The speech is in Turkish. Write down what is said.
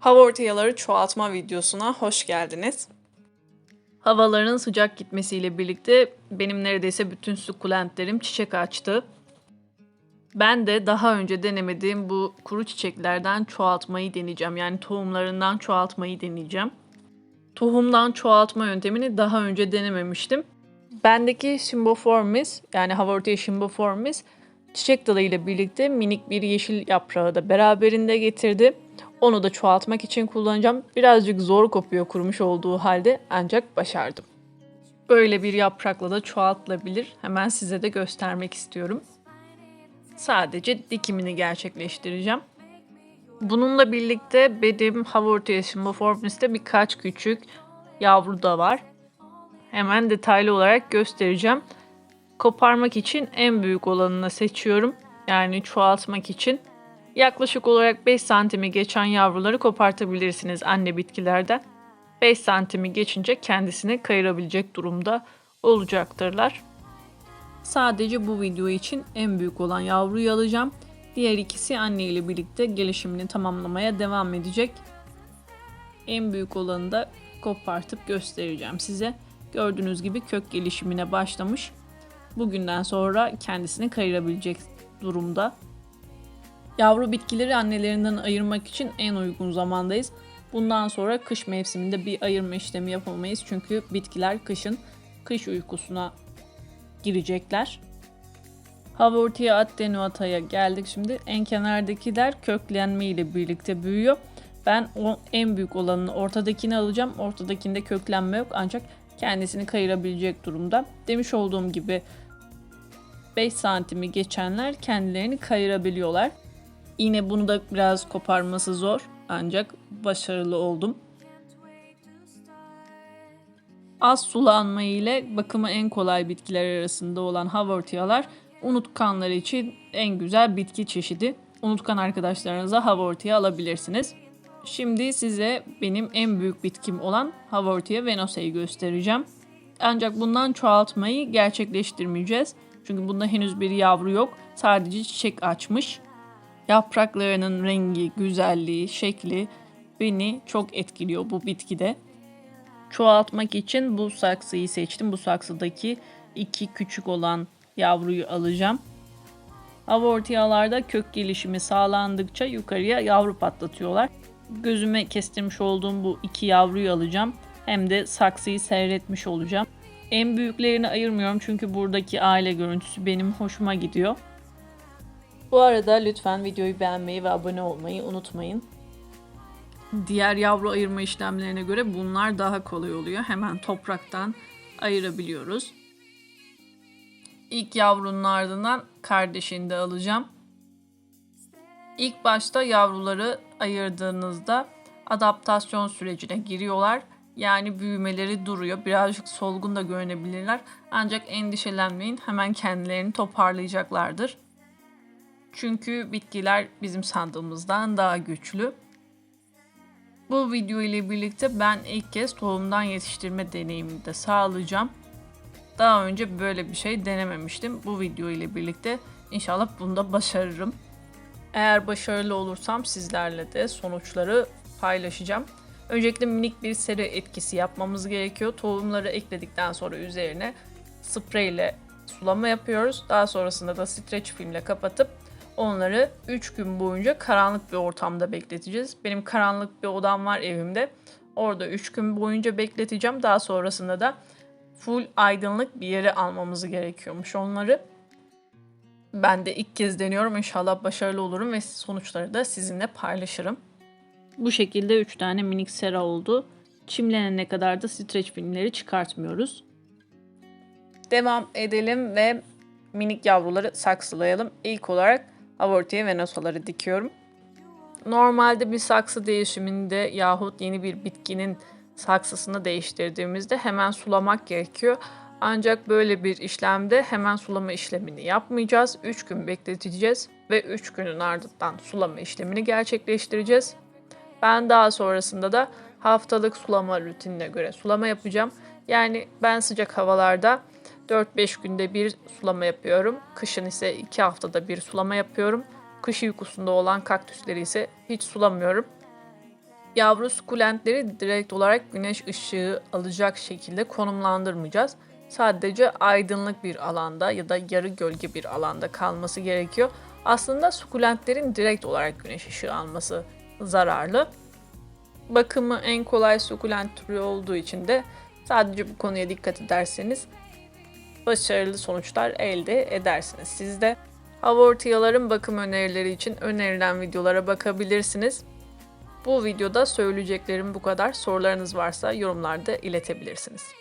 Hava ortayaları çoğaltma videosuna hoş geldiniz. Havaların sıcak gitmesiyle birlikte benim neredeyse bütün sukulentlerim çiçek açtı. Ben de daha önce denemediğim bu kuru çiçeklerden çoğaltmayı deneyeceğim. Yani tohumlarından çoğaltmayı deneyeceğim. Tohumdan çoğaltma yöntemini daha önce denememiştim. Bendeki Symboformis yani Haworthia Symboformis çiçek dalı ile birlikte minik bir yeşil yaprağı da beraberinde getirdi. Onu da çoğaltmak için kullanacağım. Birazcık zor kopuyor kurumuş olduğu halde ancak başardım. Böyle bir yaprakla da çoğaltılabilir. Hemen size de göstermek istiyorum. Sadece dikimini gerçekleştireceğim. Bununla birlikte benim Haworthia Symboformis'te birkaç küçük yavru da var. Hemen detaylı olarak göstereceğim. Koparmak için en büyük olanını seçiyorum. Yani çoğaltmak için. Yaklaşık olarak 5 santimi geçen yavruları kopartabilirsiniz anne bitkilerden. 5 santimi geçince kendisini kayırabilecek durumda olacaktırlar. Sadece bu video için en büyük olan yavruyu alacağım. Diğer ikisi anne ile birlikte gelişimini tamamlamaya devam edecek. En büyük olanı da kopartıp göstereceğim size. Gördüğünüz gibi kök gelişimine başlamış. Bugünden sonra kendisini kayırabilecek durumda. Yavru bitkileri annelerinden ayırmak için en uygun zamandayız. Bundan sonra kış mevsiminde bir ayırma işlemi yapamayız. Çünkü bitkiler kışın kış uykusuna girecekler. Haworthia attenuata'ya geldik şimdi. En kenardakiler köklenme ile birlikte büyüyor. Ben o en büyük olanını ortadakini alacağım. Ortadakinde köklenme yok ancak kendisini kayırabilecek durumda. Demiş olduğum gibi 5 santimi geçenler kendilerini kayırabiliyorlar. Yine bunu da biraz koparması zor ancak başarılı oldum. Az sulanma ile bakımı en kolay bitkiler arasında olan havortiyalar unutkanlar için en güzel bitki çeşidi. Unutkan arkadaşlarınıza havortiya alabilirsiniz. Şimdi size benim en büyük bitkim olan Haworthia venosa'yı göstereceğim. Ancak bundan çoğaltmayı gerçekleştirmeyeceğiz. Çünkü bunda henüz bir yavru yok. Sadece çiçek açmış. Yapraklarının rengi, güzelliği, şekli beni çok etkiliyor bu bitkide. Çoğaltmak için bu saksıyı seçtim. Bu saksıdaki iki küçük olan yavruyu alacağım. Hawortialarda kök gelişimi sağlandıkça yukarıya yavru patlatıyorlar. Gözüme kestirmiş olduğum bu iki yavruyu alacağım. Hem de saksıyı seyretmiş olacağım. En büyüklerini ayırmıyorum çünkü buradaki aile görüntüsü benim hoşuma gidiyor. Bu arada lütfen videoyu beğenmeyi ve abone olmayı unutmayın. Diğer yavru ayırma işlemlerine göre bunlar daha kolay oluyor. Hemen topraktan ayırabiliyoruz. İlk yavrunun ardından kardeşini de alacağım. İlk başta yavruları ayırdığınızda adaptasyon sürecine giriyorlar. Yani büyümeleri duruyor. Birazcık solgun da görünebilirler. Ancak endişelenmeyin. Hemen kendilerini toparlayacaklardır. Çünkü bitkiler bizim sandığımızdan daha güçlü. Bu video ile birlikte ben ilk kez tohumdan yetiştirme deneyimini de sağlayacağım. Daha önce böyle bir şey denememiştim. Bu video ile birlikte inşallah bunda başarırım. Eğer başarılı olursam sizlerle de sonuçları paylaşacağım. Öncelikle minik bir seri etkisi yapmamız gerekiyor. Tohumları ekledikten sonra üzerine sprey ile sulama yapıyoruz. Daha sonrasında da streç filmle kapatıp onları 3 gün boyunca karanlık bir ortamda bekleteceğiz. Benim karanlık bir odam var evimde. Orada 3 gün boyunca bekleteceğim. Daha sonrasında da full aydınlık bir yere almamız gerekiyormuş onları. Ben de ilk kez deniyorum. İnşallah başarılı olurum ve sonuçları da sizinle paylaşırım. Bu şekilde 3 tane minik sera oldu. Çimlenene kadar da streç filmleri çıkartmıyoruz. Devam edelim ve minik yavruları saksılayalım. İlk olarak avortiye ve nosaları dikiyorum. Normalde bir saksı değişiminde yahut yeni bir bitkinin saksısını değiştirdiğimizde hemen sulamak gerekiyor. Ancak böyle bir işlemde hemen sulama işlemini yapmayacağız. 3 gün bekleteceğiz ve 3 günün ardından sulama işlemini gerçekleştireceğiz. Ben daha sonrasında da haftalık sulama rutinine göre sulama yapacağım. Yani ben sıcak havalarda 4-5 günde bir sulama yapıyorum. Kışın ise 2 haftada bir sulama yapıyorum. Kış uykusunda olan kaktüsleri ise hiç sulamıyorum. Yavru sukulentleri direkt olarak güneş ışığı alacak şekilde konumlandırmayacağız. Sadece aydınlık bir alanda ya da yarı gölge bir alanda kalması gerekiyor. Aslında sukulentlerin direkt olarak güneş ışığı alması zararlı. Bakımı en kolay sukulent türü olduğu için de sadece bu konuya dikkat ederseniz başarılı sonuçlar elde edersiniz. Siz de havortiyaların bakım önerileri için önerilen videolara bakabilirsiniz. Bu videoda söyleyeceklerim bu kadar. Sorularınız varsa yorumlarda iletebilirsiniz.